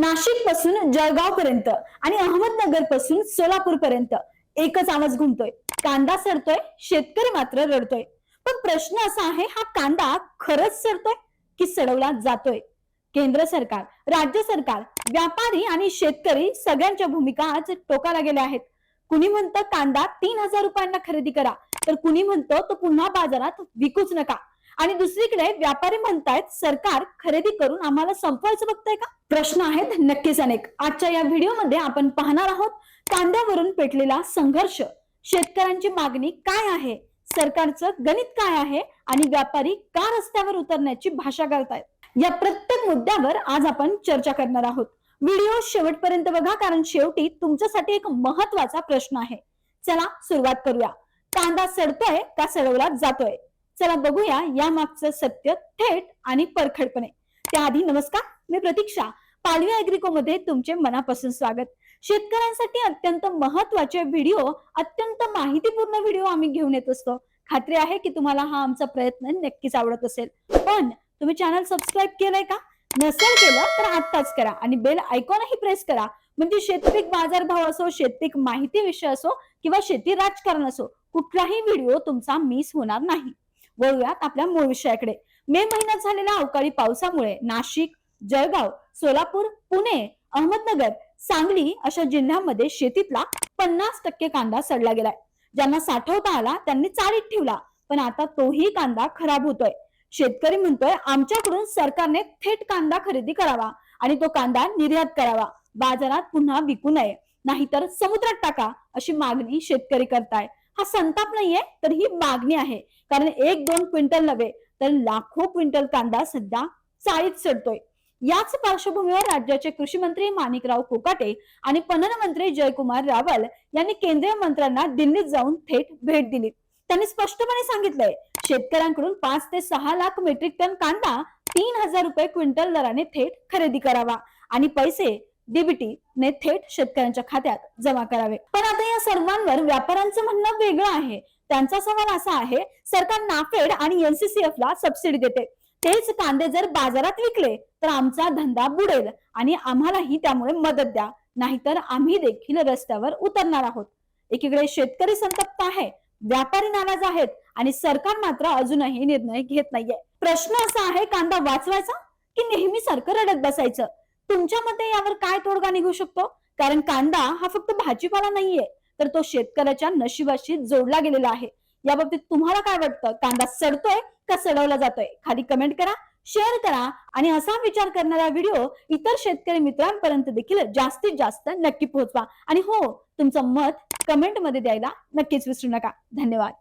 नाशिकपासून जळगाव पर्यंत आणि अहमदनगरपासून सोलापूर पर्यंत एकच आवाज घुमतोय. कांदा सरतोय शेतकरी मात्र रडतोय. पण प्रश्न असा आहे हा कांदा खरंच सरतोय की सडवला जातोय? केंद्र सरकार राज्य सरकार व्यापारी आणि शेतकरी सगळ्यांच्या भूमिका आज टोकाला गेल्या आहेत. कुणी म्हणतं कांदा तीन हजार रुपयांना खरेदी करा तर कुणी म्हणतो तो पुन्हा बाजारात विकूच नका. आणि दुसरीकडे व्यापारी म्हणतायत सरकार खरेदी करून आम्हाला संपवायचं बघताय का? प्रश्न आहेत नक्कीच अनेक. आजच्या या व्हिडिओमध्ये आपण पाहणार आहोत कांद्यावरून पेटलेला संघर्ष. शेतकऱ्यांची मागणी काय आहे? सरकारचं गणित काय आहे? आणि व्यापारी का रस्त्यावर उतरण्याची भाषा करतायत या प्रत्येक मुद्द्यावर आज आपण चर्चा करणार आहोत. व्हिडिओ शेवटपर्यंत बघा कारण शेवटी तुमच्यासाठी एक महत्त्वाचा प्रश्न आहे. चला सुरुवात करूया. कांदा सडतोय का सडवला जातोय? चला बघूया या मागचं सत्य थेट आणि परखडपणे. त्याआधी नमस्कार मी प्रतीक्षा पालवी अॅग्रिको मध्ये तुमचे मनापासून स्वागत. शेतकऱ्यांसाठी अत्यंत महत्त्वाचे व्हिडिओ अत्यंत माहितीपूर्ण व्हिडिओ आम्ही घेऊन येत असतो. खात्री आहे की तुम्हाला हा आमचा प्रयत्न नक्कीच आवडत असेल. पण तुम्ही चॅनल सबस्क्राईब केलंय का? नसेल केलं तर आत्ताच करा आणि बेल आयकॉनही प्रेस करा. म्हणजे शेतपीक बाजारभाव असो शेतपीक माहिती विषय असो किंवा शेती राजकारण असो कुठलाही व्हिडिओ तुमचा मिस होणार नाही. वळूयात आपल्या मूळ विषयाकडे. मे महिन्यात झालेल्या अवकाळी पावसामुळे नाशिक जळगाव सोलापूर पुणे अहमदनगर सांगली अशा जिल्ह्यांमध्ये शेतीतला पन्नास टक्के कांदा सडला गेलाय. ज्यांना साठवता आला त्यांनी चाळीत ठेवला. पण आता तोही कांदा खराब होतोय. शेतकरी म्हणतोय आमच्याकडून सरकारने थेट कांदा खरेदी करावा आणि तो कांदा निर्यात करावा. बाजारात पुन्हा विकू नये. नाहीतर समुद्रात टाका अशी मागणी शेतकरी करताय. हा संताप नाहीये तर ही मागणी आहे. कारण एक दोन क्विंटल नव्हे तर लाखो क्विंटल कांदा सध्या चाळीत सडतोय. याच पार्श्वभूमीवर राज्याचे कृषी मंत्री माणिकराव कोकाटे आणि पणन मंत्री जयकुमार रावल यांनी केंद्रीय मंत्र्यांना दिल्लीत जाऊन थेट भेट दिली त्यांनी स्पष्टपणे सांगितलंय शेतकऱ्यांकडून पाच ते सहा लाख मेट्रिक टन कांदा तीन हजार रुपये क्विंटल दराने थेट खरेदी करावा आणि पैसे डीबीटी ने थेट शेतकऱ्यांच्या खात्यात जमा करावे. पण आता या सर्वांवर व्यापाऱ्यांचं म्हणणं वेगळं आहे. त्यांचा सवाल असा आहे सरकार नाफेड आणि एनसीसीएफ ला सबसिडी देते. तेच कांदे जर बाजारात विकले तर आमचा धंदा बुडेल आणि आम्हालाही त्यामुळे मदत द्या. नाहीतर आम्ही देखील रस्त्यावर उतरणार आहोत. एकीकडे शेतकरी संतप्त आहे व्यापारी नाराज आहेत आणि सरकार मात्र अजूनही निर्णय घेत नाहीये. प्रश्न असा आहे कांदा वाचवायचा की नेहमी सारखं रडत बसायचं? तुमच्या मते यावर काय तोडगा निघू शकतो? कारण कांदा हा फक्त भाजीपाला नाहीये तर तो शेतकऱ्याच्या नशिबाशी जोडला गेलेला आहे. याबाबतीत तुम्हाला काय वाटतं? कांदा सडतोय का सडवला जातोय? खाली कमेंट करा शेअर करा आणि असा विचार करणारा व्हिडिओ इतर शेतकरी मित्रांपर्यंत देखील जास्तीत जास्त नक्की पोहोचवा. आणि हो तुमचं मत कमेंटमध्ये द्यायला नक्कीच विसरू नका. धन्यवाद.